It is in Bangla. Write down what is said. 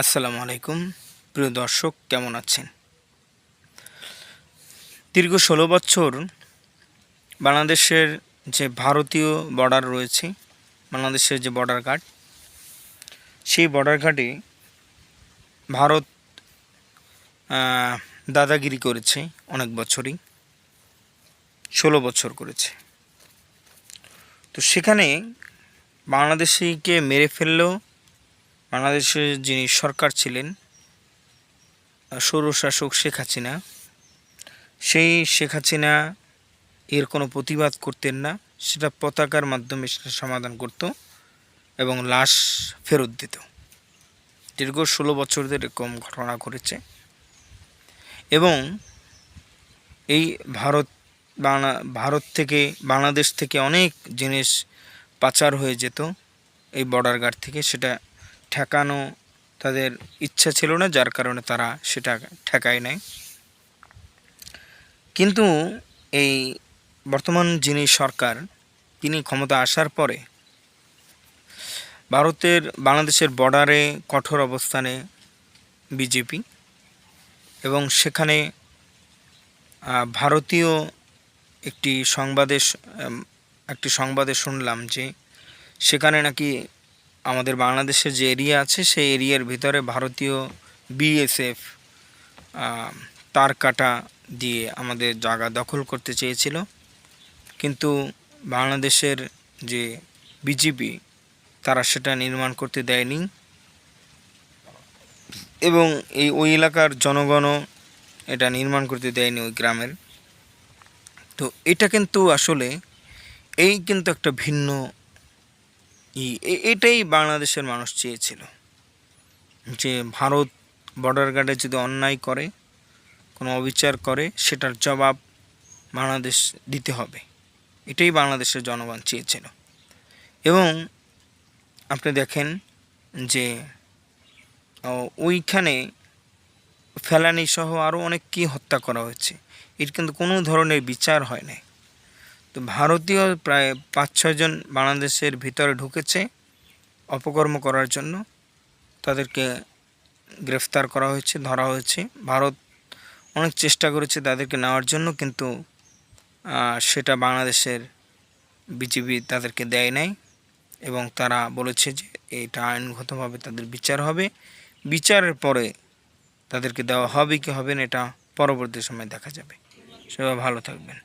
আসসালামু আলাইকুম। প্রিয় দর্শক, কেমন আছেন? দীর্ঘ ষোলো বছর বাংলাদেশের যে ভারতীয় বর্ডার রয়েছে, বাংলাদেশের যে বর্ডার গার্ড সেই বর্ডার গার্ডে ভারত দাদাগিরি করেছে অনেক বছরই, ষোলো বছর করেছে। তো সেখানে বাংলাদেশিকে মেরে ফেললেও বাংলাদেশের যিনি সরকার ছিলেন আহ, স্বৈরশাসক শেখ হাসিনা সেই শেখ হাসিনা এর কোনো প্রতিবাদ করতেন না সেটা পতাকার মাধ্যমে সেটা সমাধান করত এবং লাশ ফেরত দিত। দীর্ঘ ষোলো বছর ধরে এরকম ঘটনা ঘটেছে। এবং এই ভারত বাংলা ভারত থেকে বাংলাদেশ থেকে অনেক জিনিস পাচার হয়ে যেত এই বর্ডার গার্ড থেকে সেটা ঠেকানো তাদের ইচ্ছা ছিল না, যার কারণে তারা সেটা ঠেকায় নাই। কিন্তু এই বর্তমান যিনি সরকার, তিনি ক্ষমতা আসার পরে ভারতের, বাংলাদেশের বর্ডারে কঠোর অবস্থানে বিজেপি এবং সেখানে ভারতীয় একটি সংবাদে একটি সংবাদে শুনলাম যে সেখানে নাকি আমাদের বাংলাদেশের যে এরিয়া আছে, সেই এরিয়ার ভিতরে ভারতীয় বিএসএফ তার কাটা দিয়ে আমাদের জায়গা দখল করতে চেয়েছিল। কিন্তু বাংলাদেশের যে বিজিবি তারা সেটা নির্মাণ করতে দেয়নি। এবং এই ওই এলাকার জনগণও এটা নির্মাণ করতে দেয়নি ওই গ্রামের। তো এটা কিন্তু আসলে, এই কিন্তু একটা ভিন্ন এটাই বাংলাদেশের মানুষ চেয়েছিল যে ভারত বর্ডার গার্ডে যদি অন্যায় করে, কোনো অবিচার করে, সেটার জবাব বাংলাদেশ দিতে হবে। এটাই বাংলাদেশের জনগণ চেয়েছিল। এবং আপনি দেখেন যে ওইখানে ফেলানি সহ আরও অনেক কি হত্যা করা হয়েছে। এর কিন্তু কোনো ধরনের বিচার হয় নাই। তো ভারতীয় প্রায় পাঁচ ছজন বাংলাদেশের ভিতরে ঢুকেছে অপকর্ম করার জন্য। তাদেরকে গ্রেফতার করা হয়েছে, ধরা হয়েছে। ভারত অনেক চেষ্টা করেছে তাদেরকে নেওয়ার জন্য, কিন্তু সেটা বাংলাদেশের বিজিবি তাদেরকে দেয় নাই এবং তারা বলেছে যে এটা আইনগতভাবে তাদের বিচার হবে। বিচারের পরে তাদেরকে দেওয়া হবে কি হবে না, এটা পরবর্তী সময় দেখা যাবে। সবাই ভালো থাকবেন।